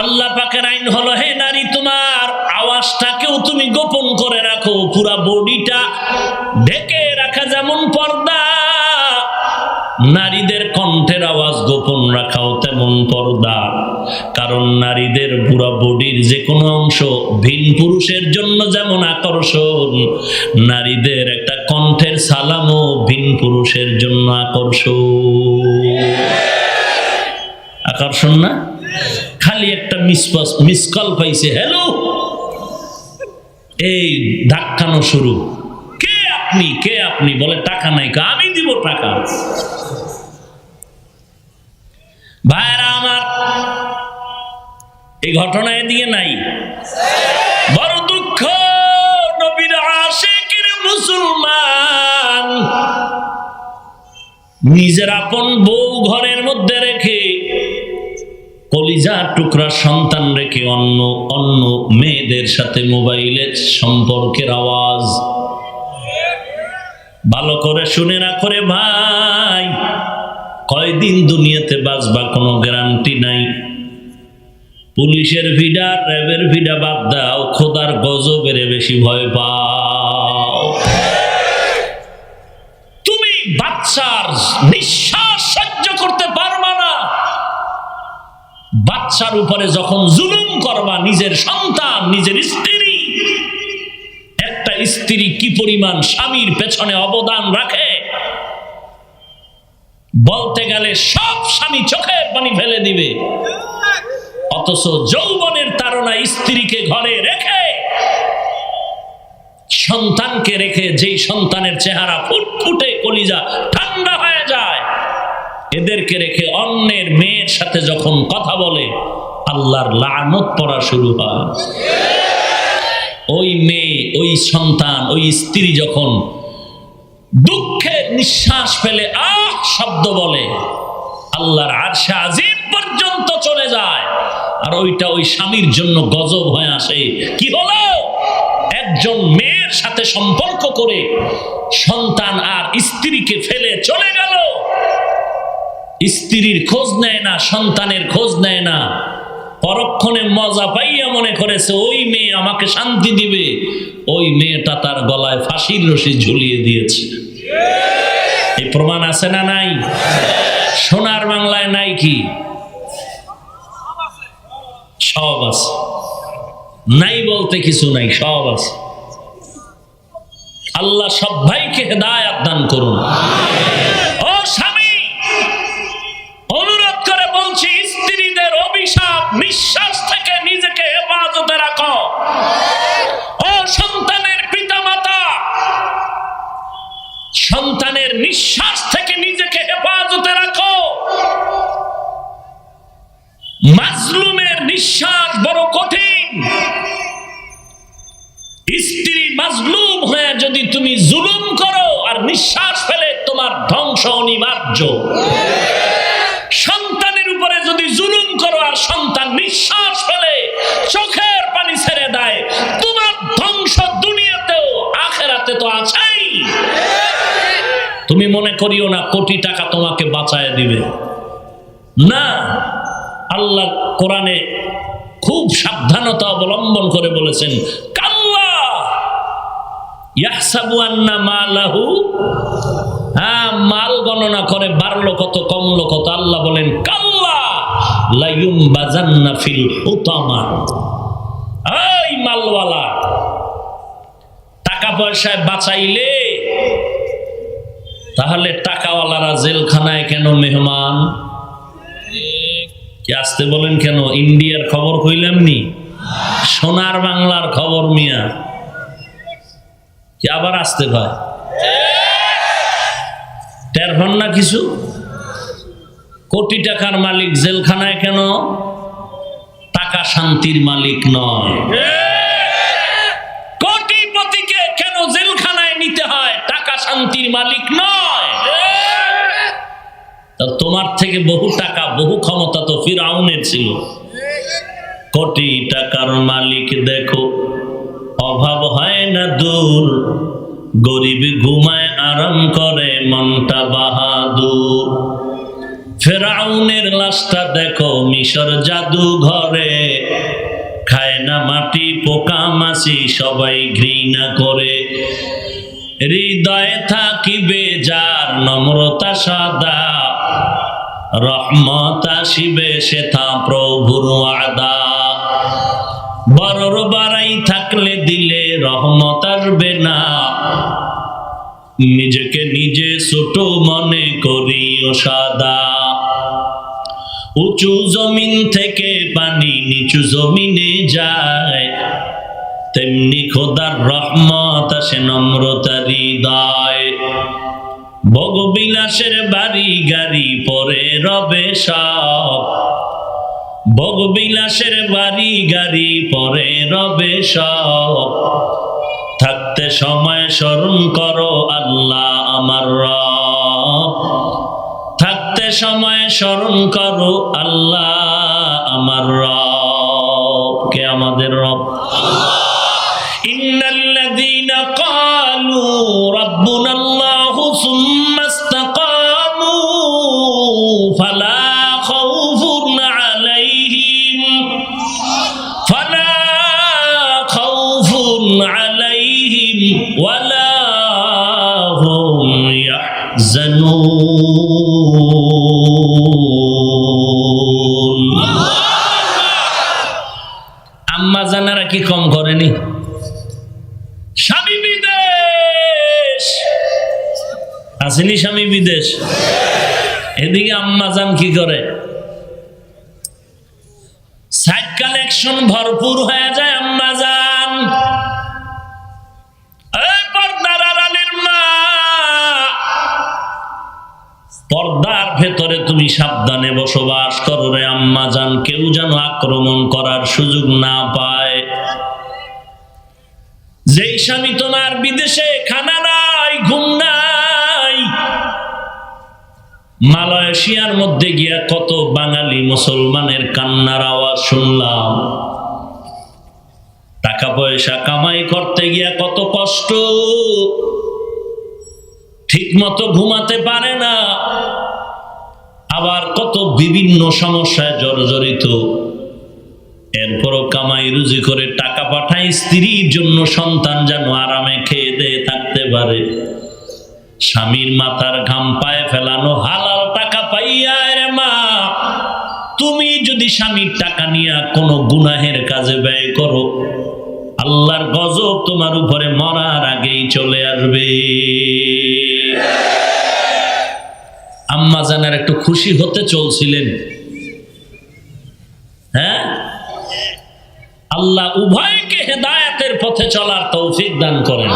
আল্লাহ পাকের আইন হলো, হে নারী, তোমার আওয়াজটাকেও তুমি গোপন করে রাখো। পুরা বডিটা ঢেকে রাখা যেমন পর্দা, নারীদের কণ্ঠের আওয়াজ গোপন রাখাও তেমন পর্দা। কারণ নারীদের পুরা বডির যে কোনো অংশ ভিন পুরুষের জন্য যেমন আকর্ষণ, নারীদের একটা কণ্ঠের সালামও ভিন পুরুষের জন্য আকর্ষণ। আকর্ষণ না? খালি একটা মিসপাস মিস কল পাইছে। হ্যালো এই ধাক্কানো শুরু। কে আপনি? কে আপনি? বলে, টাকা নাই? আমি দিব টাকা। ভাইরা আমার, এই ঘটনা এদিকে নাই। বড় দুঃখ, নবীর আশেকের মুসলমান। নিজের আপন বউ ঘরের মধ্যে রেখে টুকরা সন্তান রেখে অন্য অন্য মেয়েদের সাথে মোবাইলের সম্পর্কের আওয়াজ। ভালো করে শুনে না করে ভাই, কয়দিন দুনিয়াতে বাঁচবা কোনো গ্যারান্টি নাই। পুলিশের ভিডা, র্যাবের ভিডা বাদ দাও, খোদার গজবের বেশি ভয় পাও। তুমি বাচ্চার নিঃশ্বাস সহ্য করতে পারবা না বাচ্চার উপরে যখন জুলুম করবা, নিজের সন্তান, নিজের স্ত্রী, একটা স্ত্রী কি পরিমাণ স্বামীর পেছনে অবদান রাখে? বলতে গেলে সব স্বামী চোখে পানি ফেলে দিবে। অথচ যৌবনের তারা স্ত্রীকে ঘরে রেখে, সন্তানকে রেখে যেই সন্তানের চেহারা ফুটফুটে কলিজা ঠান্ডা এদেরকে রেখে অন্যের মেয়ের সাথে যখন কথা বলে, আল্লাহর লানত পড়া শুরু হয়। ওই মেয়ে, ওই সন্তান, ওই স্ত্রী যখন দুঃখের নিঃশ্বাস ফেলে আহ শব্দ বলে, আল্লাহর আরশে আজিম পর্যন্ত চলে যায়। আর ওইটা ওই স্বামীর জন্য গজব হয়ে আসে। কি হলো? একজন মেয়ের সাথে সম্পর্ক করে সন্তান আর স্ত্রীকে ফেলে চলে গেল। স্ত্রীর খোঁজ নেয় না, সন্তানের খোঁজ নেয় না। পরক্ষণে মজা পাইয়া মনে করেছে, ওই মেয়ে আমাকে শান্তি দিবে। ওই মেয়েটা তার গলায় ফাঁসির রশি ঝুলিয়ে দিয়েছে। এই প্রমাণ আছে না নাই? সোনার বাংলায় নাই কি? সব আছে। নাই বলতে কিছু নাই, সব আছে। আল্লাহ সব ভাইকে হেদায়াত দান করুন। নিঃশ্বাস বড় কঠিন। স্ত্রী মাজলুম হয়ে যদি তুমি জুলুম করো, আর নিঃশ্বাস ফেলে তোমার ধ্বংস অনিবার্য। সন্তানের উপরে যদি জুলুম করো, আর সন্তান নিঃশ্বাস ফেলে, চোখের পানি ছেড়ে দেয়, তোমার ধ্বংস দুনিয়াতেও, আখেরাতে তো আছেই। তুমি মনে করিও না, কোটি টাকা তোমাকে বাঁচায় দিবে। না আল্লাহ কোরআনে খুব সাবধানতা অবলম্বন করে বলেছেন, কাল্লা হ্যাঁ মাল গণনা করে বাড়লো কত, কমলো কত। আল্লাহ বলেন, কাল্লা লাইউম বাজান্না ফিল মালওয়ালা, টাকা পয়সায় বাঁচাইলে তাহলে টাকাওয়ালারা জেলখানায় কেন মেহমান? কি আসতে বলেন কেন? ইন্ডিয়ার খবর কইলাম নি? সোনার বাংলার খবর মিয়া। কি আবার আসতে হন না কিছু? কোটি টাকার মালিক জেলখানায় কেন? টাকা শান্তির মালিক নয়। কোটিপতিকে কেন জেলখানায় নিতে হয়? টাকা শান্তির মালিক নয়। তোমার থেকে বহু টাকা, বহু ক্ষমতা তো ফিরাউনের ছিল। কোটি টাকার মালিক দেখো, অভাব হয় না দূর। গরিব ঘুমায়, আরাম করে, মনটা বাহাদুর। ফেরাউনের লাশটা দেখো, মিশর জাদু ঘরে খায় না মাটি, পোকা মাছি, সবাই ঘৃণা করে। হৃদয়ে থাকিবে যার নম্রতা সদা। রহমত আসিবে সেথা প্রভুর আদা বড়র বাড়াই থাকলে দিলে রহমত আসবে না। নিজেকে নিজে ছোট মনে করি ও সাদা। উঁচু জমিন থেকে পানি নিচু জমিনে যায়। তেমনি খোদার রহমত আসে নম্রতা হৃদয়। ভোগবিলাসের বাড়ি গাড়ি পরে রবে সব। ভোগবিলাসের বাড়ি গাড়ি পরে রবে সব। থাকতে সময় স্মরণ করো আল্লাহ আমার রব। থাকতে সময় স্মরণ করো আল্লাহ আমার রব। কে আমাদের রব? ইন্নাল্লাযীনা ক্বালু রাব্বুনা আল্লাহু আম্মা জানারা কি কম করেনি? স্বামী বিদেশ। আসেনি স্বামী বিদেশ? এদিকে আম্মা জান কি করে? সাইড কালেকশন ভরপুর হয়ে যায় আম্মা জান এই পর্দার আড়ালের মা পর্দার ভেতরে তুমি সাবধানে বসবাস করো রে আম্মা জান। কেউ যেন আক্রমণ করার সুযোগ না পায়। যেই স্বামী তোমার বিদেশে খানা নাই, ঘুম নাই, মালয়েশিয়ার মধ্যে গিয়া কত বাঙালি মুসলমানের কান্নার আওয়াজ শুনলাম। টাকা পয়সা কামাই করতে গিয়া কত কষ্ট ঠিক মতো ঘুমাতে পারে না। আবার কত বিভিন্ন সমস্যায় জর্জরিত। এরপরও কামাই রুজি করে টাকা পাঠায় স্ত্রীর জন্য সন্তান যেন আরামে খেয়ে দিয়ে থাকতে পারে। স্বামীর মাথার ঘাম পায়ে ফেলানো হালাল টাকা পাইয়া রে মা, তুমি যদি স্বামীর টাকা নিয়ে কোনো গুনাহের কাজে ব্যয় করো, আল্লাহর গজব তোমার উপরে মরার আগেই চলে আসবে। আম্মা জানার একটু খুশি হতে চলছিলেন। হ্যাঁ? আল্লাহ উভয়কে হেদায়েতের পথে চলার তৌফিক দান করেন।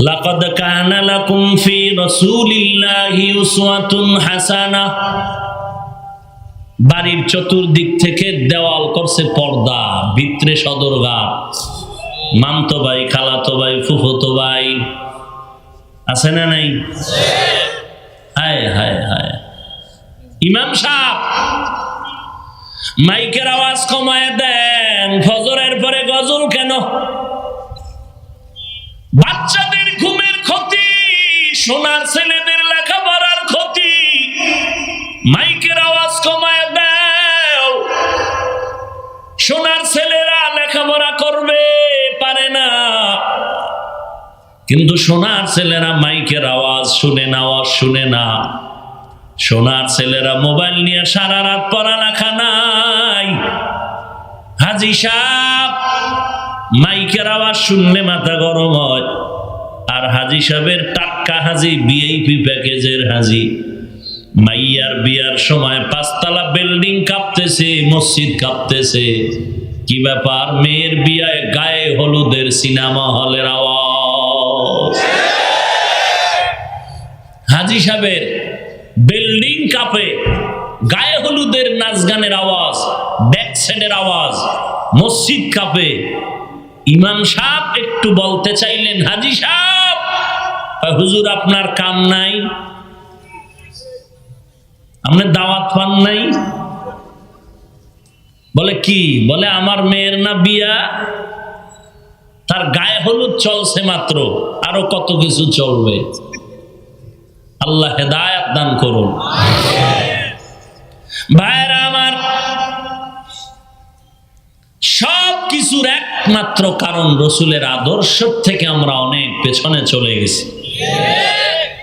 লাকাদ কানা লাকুম ফি রাসূলিল্লাহি উসওয়াতুন হাসানা। বাড়ির চতুর্দিক থেকে দেওয়াল করছে পর্দা, ভিতরে সদরঘাট। মামতো ভাই, খালাতো ভাই, ফুফতো ভাই আছে না নাই? হায় হায় হায়। ইমাম সাহ মাইকের আওয়াজ কমায় দেন, ফজরের পরে গজল কেন? বাচ্চাদের ঘুমের ক্ষতি, সোনার ছেলেদের লেখাপড়ার ক্ষতি মাইকের কিন্তু সোনার ছেলেরা মাইকের আওয়াজ শুনে না, আওয়াজ শুনে না। সোনার ছেলেরা মোবাইল নিয়ে সারা রাত পড়ালেখা নাই। হাজি সাহ মাইকের আওয়াজ শুনলে মাথা গরম হয়। আর হাজি সাহেবের টাক্কা হাজি বিআইপি প্যাকেজের হাজি। মাইয়ার বিয়ার সময় পাঁচতলা বিল্ডিং কাঁপতেছে, মসজিদ কাঁপতেছে। কি ব্যাপার? মেয়ের বিয়ায় গায়ে হলুদের সিনেমা হলের আওয়াজ। হাজি সাহেবের বিল্ডিং কাঁপে গায়ে হলুদের নাচ গানের আওয়াজ, ব্যাক সাইডের আওয়াজ, মসজিদ কাপে। ইমাম সাহেব একটু বলতে চাইলেন, হাজি সাহেব হুজুর, আপনার কাম নাই? আপনার দাওয়াত পান নাই? বলে, কি? বলে, আমার মেয়ের না বিয়া? তার গায়ে হলুদ চলছে মাত্র, আরও কত কিছু চলবে? আল্লাহ হেদায়াত দান করুন। ভাইরা আমার সব কিছুর একমাত্র কারণ রসুলের আদর্শ থেকে আমরা অনেক পেছনে চলে গেছি।